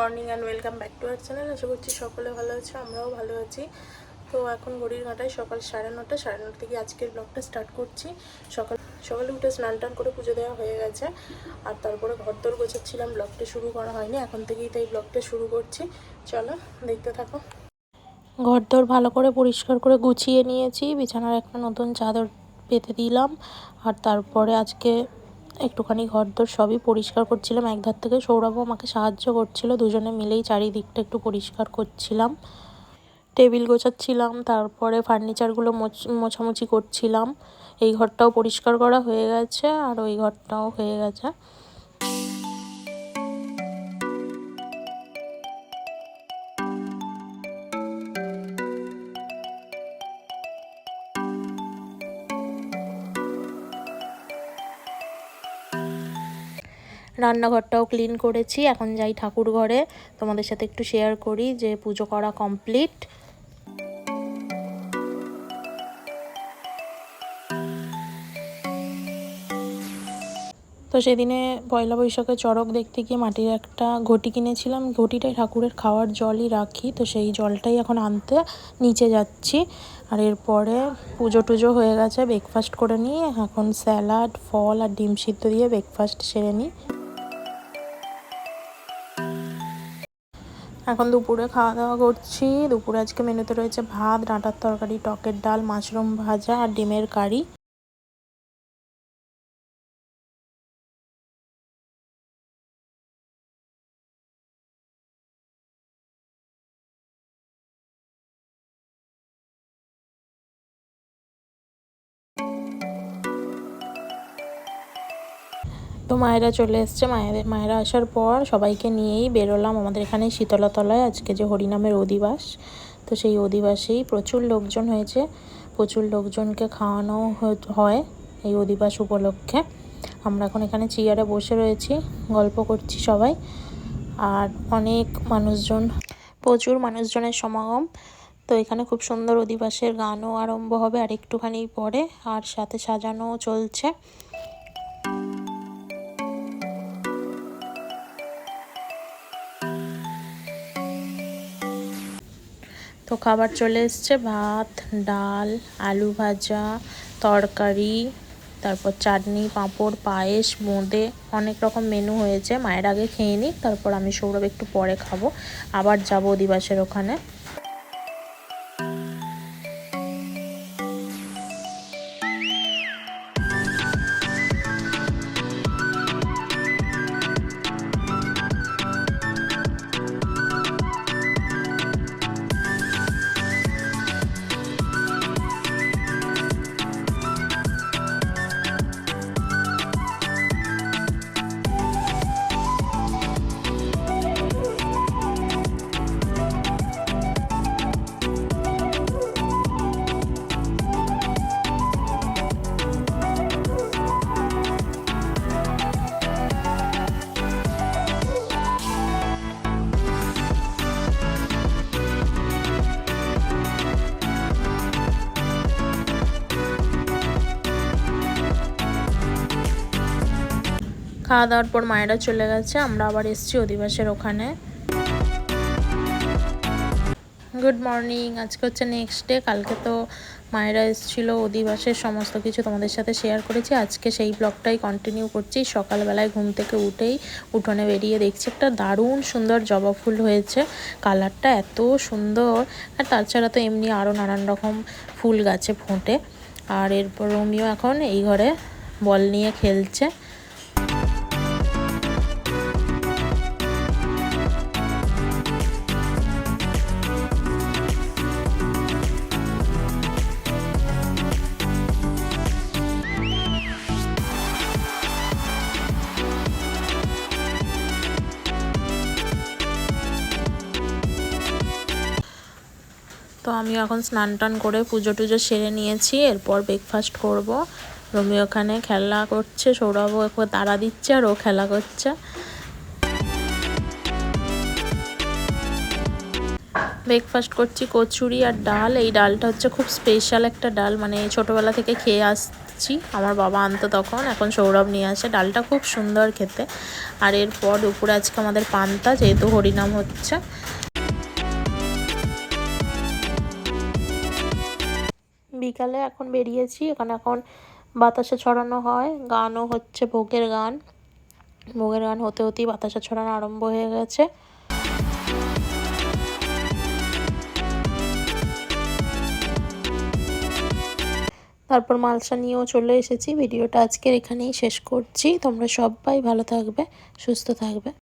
Morning and welcome back to our channel আশা করছি সকলে ভালো আছে, আমরাও ভালো আছি। তো এখন ঘড়ির কাঁটায় সকাল সাড়ে নটা সাড়ে নটা থেকে আজকের ব্লগটা স্টার্ট করছি। সকাল, সকালে উঠে স্নান টান করে পুজো দেওয়া হয়ে গেছে। আর তারপরে ঘর দর গোছাচ্ছিলাম ব্লগটা শুরু করা হয়নি, এখন থেকেই তাই ব্লগটা শুরু করছি। চলো, দেখতে থাকো। ঘরদোর ভালো করে পরিষ্কার করে গুছিয়ে নিয়েছি, বিছানার একটা নতুন চাদর পেতে দিলাম। আর তারপরে আজকে একটুখানি ঘরদোর সবই পরিষ্কার করছিলাম। একধার থেকে সৌরভও আমাকে সাহায্য করছিল। দুজনে মিলেই চারিদিকটা একটু পরিষ্কার করছিলাম। টেবিল গোছাচ্ছিলাম, তারপরে ফার্নিচারগুলো মোছামুছি করছিলাম। এই ঘরটাও পরিষ্কার করা হয়ে গেছে আর ওই ঘরটাও হয়ে গেছে। রান্নাঘরটাও ক্লিন করেছি। এখন যাই ঠাকুর ঘরে। তোমাদের সাথে একটু শেয়ার করি যে পুজো করা কমপ্লিট তো সেদিনে পয়লা বৈশাখে চড়ক দেখতে গিয়ে মাটির একটা ঘটি কিনেছিলাম। ঘটিটাই ঠাকুরের খাওয়ার জলই রাখি, তো সেই জলটাই এখন আনতে নিচে যাচ্ছি। আর এরপরে পুজো টুজো হয়ে গেছে ব্রেকফাস্ট করে নিয়ে এখন স্যালাড ফল আর ডিম সিদ্ধ দিয়ে ব্রেকফাস্ট সেরে নিই। এখন দুপুরে খাওয়া দাওয়া করছি। দুপুরে আজকে মেনুতে রয়েছে ভাত ডাঁটার তরকারি, টকের ডাল, মাশরুম ভাজা আর ডিমের কারি। তো মায়েরা চলে এসছে। মায়েদের, মায়েরা আসার পর সবাইকে নিয়েই বেরোলাম আমাদের এখানে শীতলাতলায়। আজকে যে হরিনামের অধিবাস, তো সেই অধিবাসেই প্রচুর লোকজন হয়েছে। প্রচুর লোকজনকে খাওয়ানো হয় এই অধিবাস উপলক্ষে। আমরা এখন এখানে চেয়ারে বসে রয়েছি, গল্প করছি সবাই। আর অনেক মানুষজন, প্রচুর মানুষজনের সমাগম। তো এখানে খুব সুন্দর অধিবাসের গানও আরম্ভ হবে আর একটুখানি পরে, আর সাথে সাজানোও চলছে। তো খাবার চলে এসছে, ভাত, ডাল, আলু ভাজা, তরকারি, তারপর চাটনি, পাঁপড়, পায়েস বোঁদে অনেক রকম মেনু হয়েছে। মায়ের আগে খেয়ে নিই তারপর আমি সৌরভ একটু পরে খাব। আবার যাব দিবাসের ওখানে। খাওয়া দাওয়ার পর মায়েরা চলে গেছে, আমরা আবার এসছি অধিবাসের ওখানে। গুড মর্নিং আজকে হচ্ছে নেক্সট ডে কালকে তো মায়েরা এসেছিল অধিবাসের সমস্ত কিছু তোমাদের সাথে শেয়ার করেছি। আজকে সেই ব্লগটাই কন্টিনিউ করছি, সকালবেলায় ঘুম থেকে উঠেই উঠোনে বেরিয়ে দেখছি একটা দারুণ সুন্দর জবা ফুল হয়েছে, কালারটা এত সুন্দর। আর তাছাড়া তো এমনি আরও নানান রকম ফুল গাছে ফোটে। আর এরপর রোমিও এখন এই ঘরে বল নিয়ে খেলছে। তো আমি এখন স্নান টান করে পুজো টুজো সেরে নিয়েছি, এরপর ব্রেকফাস্ট করব। রমি ওখানে খেলা করছে সৌরভ ওকে তাড়া দিচ্ছে আর ও খেলা করছে। ব্রেকফাস্ট করছি কচুরি আর ডাল। এই ডালটা হচ্ছে খুব স্পেশাল একটা ডাল মানে ছোটোবেলা থেকে খেয়ে আসছি। আমার বাবা আনতো তখন, এখন সৌরভ নিয়ে আসে। ডালটা খুব সুন্দর খেতে। আর এরপর দুপুরে আজকে আমাদের পান্তা, যেহেতু হরিনাম হচ্ছে। বিকালে এখন বেরিয়েছি। এখানে এখন বাতাসে ছড়ানো হয়। গানও হচ্ছে ভোগের গান। ভোগের গান হতে হতেই বাতাসা ছড়ানো আরম্ভ হয়ে গেছে। তারপর মালসা নিয়েও চলে এসেছি। ভিডিওটা আজকের এখানেই শেষ করছি। তোমরা সবাই ভালো থাকবে, সুস্থ থাকবে।